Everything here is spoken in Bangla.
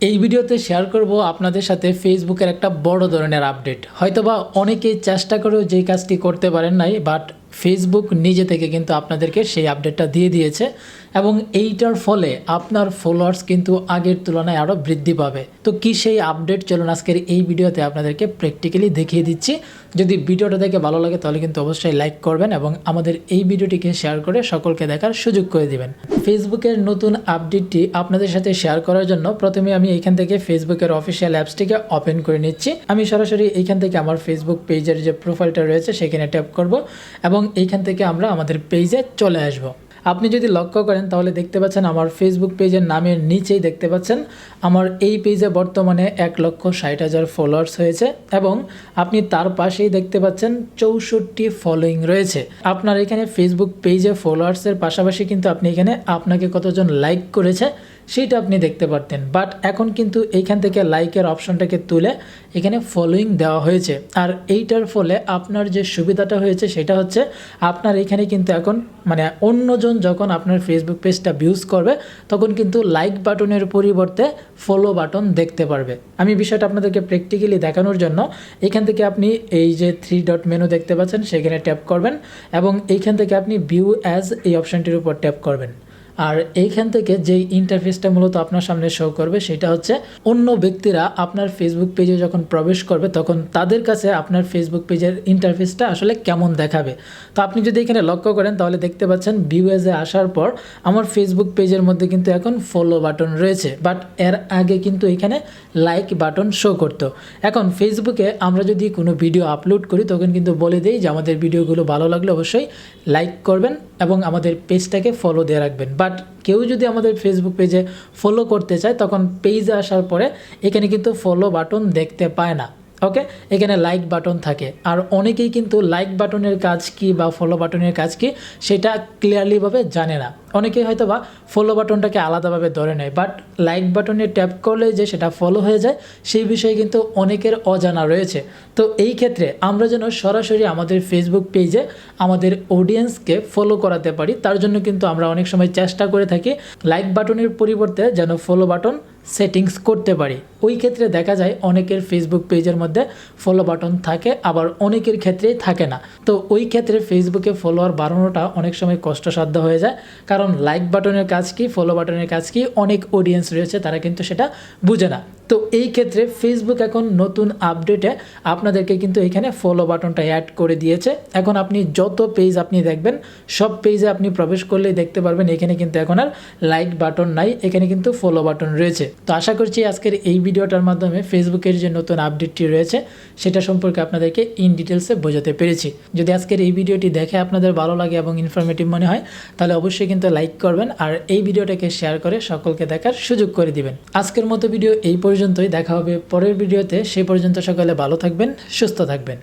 এই ভিডিওতে শেয়ার করব আপনাদের সাথে ফেসবুকের একটা বড় ধরনের আপডেট হয়তোবা অনেকেই চেষ্টা করেও যে কাজটি করতে পারেন নাই বাট ফেসবুক নিজে থেকে কিন্তু আপনাদেরকে সেই আপডেটটা দিয়ে দিয়েছে এবং এইটার ফলে আপনার ফলোয়ার্স কিন্তু আগের তুলনায় আরও বৃদ্ধি পাবে। তো কি সেই আপডেট চলুন আজকের এই ভিডিওতে আপনাদেরকে প্র্যাকটিক্যালি দেখিয়ে দিচ্ছি। যদি ভিডিওটা দেখে ভালো লাগে, তাহলে কিন্তু অবশ্যই লাইক করবেন এবং আমাদের এই ভিডিওটিকে শেয়ার করে সকলকে দেখার সুযোগ করে দিবেন। ফেসবুকের নতুন আপডেটটি আপনাদের সাথে শেয়ার করার জন্য প্রথমে আমি এইখান থেকে ফেসবুকের অফিসিয়াল অ্যাপসটিকে ওপেন করে নিচ্ছি। আমি সরাসরি এইখান থেকে আমার ফেসবুক পেজের যে প্রোফাইলটা রয়েছে, সেখানে ট্যাপ করব এবং এইখান থেকে আমরা আমাদের পেজে চলে আসব। আপনি যদি লক্ষ্য করেন, তাহলে দেখতে পাচ্ছেন আমার ফেসবুক পেজের নামের নিচেই দেখতে পাচ্ছেন, আমার এই পেজে বর্তমানে এক লক্ষ ষাট হাজার ফলোয়ার্স হয়েছে এবং আপনি তার পাশেই দেখতে পাচ্ছেন চৌষট্টি ফলোয়িং রয়েছে। আপনার এখানে ফেসবুক পেজে ফলোয়ার্সের পাশাপাশি কিন্তু আপনি এখানে আপনাকে কতজন লাইক করেছে সেটা আপনি দেখতে পারতেন। বাট এখন কিন্তু এইখান থেকে লাইকের অপশনটাকে তুলে এখানে ফলোয়িং দেওয়া হয়েছে। আর এইটার ফলে আপনার যে সুবিধাটা হয়েছে সেটা হচ্ছে আপনার এখানে কিন্তু এখন মানে অন্যজন যখন আপনার ফেসবুক পেজটা ভিউজ করবে, তখন কিন্তু লাইক বাটনের পরিবর্তে ফলো বাটন দেখতে পারবে। আমি বিষয়টা আপনাদেরকে প্র্যাকটিক্যালি দেখানোর জন্য এখান থেকে আপনি এই যে থ্রি ডট মেনু দেখতে পাচ্ছেন, সেখানে ট্যাপ করবেন এবং এইখান থেকে আপনি ভিউ অ্যাজ এই অপশানটির উপর ট্যাপ করবেন। আর এইখান থেকে যেই ইন্টারফেসটা মূলত আপনার সামনে শো করবে, সেটা হচ্ছে অন্য ব্যক্তিরা আপনার ফেসবুক পেজে যখন প্রবেশ করবে, তখন তাদের কাছে আপনার ফেসবুক পেজের ইন্টারফেসটা আসলে কেমন দেখাবে। তো আপনি যদি এখানে লক্ষ্য করেন, তাহলে দেখতে পাচ্ছেন ভিউএজে আসার পর আমার ফেসবুক পেজের মধ্যে কিন্তু এখন ফলো বাটন রয়েছে। বাট এর আগে কিন্তু এখানে লাইক বাটন শো করতো। এখন ফেসবুকে আমরা যদি কোনো ভিডিও আপলোড করি, তখন কিন্তু বলে দিই যে আমাদের ভিডিওগুলো ভালো লাগলে অবশ্যই লাইক করবেন এবং আমাদের পেজটাকে ফলো দিয়ে রাখবেন। বাট কেউ যদি আমাদের ফেসবুক পেজে ফলো করতে চায়, তখন পেজে আসার পরে এখানে কিন্তু ফলো বাটন দেখতে পায় না। ওকে এখানে লাইক বাটন থাকে। আর অনেকেই কিন্তু লাইক বাটনের কাজ কি বা ফলো বাটনের কাজ কি, সেটা ক্লিয়ারলিভাবে জানে না। অনেকেই হয়তো বা ফলো বাটনটাকে আলাদাভাবে ধরে নেয় বাট লাইক বাটনে ট্যাপ করলে যে সেটা ফলো হয়ে যায়, সেই বিষয়ে কিন্তু অনেকের অজানা রয়েছে। তো এই ক্ষেত্রে আমরা যেন সরাসরি আমাদের ফেসবুক পেজে আমাদের অডিয়েন্সকে ফলো করাতে পারি, তার জন্য কিন্তু আমরা অনেক সময় চেষ্টা করে থাকি লাইক বাটনের পরিবর্তে যেন ফলো বাটন সেটিংস করতে পারি। ওই ক্ষেত্রে দেখা যায় অনেকের ফেসবুক পেজের মধ্যে ফলো বাটন থাকে, আবার অনেকের ক্ষেত্রেই থাকে না। তো ওই ক্ষেত্রে ফেসবুকে ফলোয়ার বাড়ানোটা অনেক সময় কষ্টসাধ্য হয়ে যায়, কারণ লাইক বাটনের কাজ কি ফলো বাটনের কাজ কি, অনেক অডিয়েন্স রয়েছে, তারা কিন্তু সেটা বুঝে না। তো এই ক্ষেত্রে ফেসবুক এখন নতুন আপডেটে আপনাদেরকে কিন্তু এখানে ফলো বাটনটা অ্যাড করে দিয়েছে। এখন আপনি যত পেজ আপনি দেখবেন, সব পেজে আপনি প্রবেশ করলেই দেখতে পারবেন, এখানে কিন্তু এখন আর লাইক বাটন নাই, এখানে কিন্তু ফলো বাটন রয়েছে। তো আশা করছি আজকের এই ভিডিওটার মাধ্যমে ফেসবুকের যে নতুন আপডেটটি রয়েছে, সেটা সম্পর্কে আপনাদেরকে ইন ডিটেলসে বোঝাতে পেরেছি। যদি আজকের এই ভিডিওটি দেখে আপনাদের ভালো লাগে এবং ইনফরমেটিভ মনে হয়, তাহলে অবশ্যই কিন্তু লাইক করবেন আর এই ভিডিওটাকে শেয়ার করে সকলকে দেখার সুযোগ করে দিবেন। আজকের মতো ভিডিও এই পর্যন্তই। দেখা হবে পরের ভিডিওতে। সেই পর্যন্ত সকলে ভালো থাকবেন, সুস্থ থাকবেন।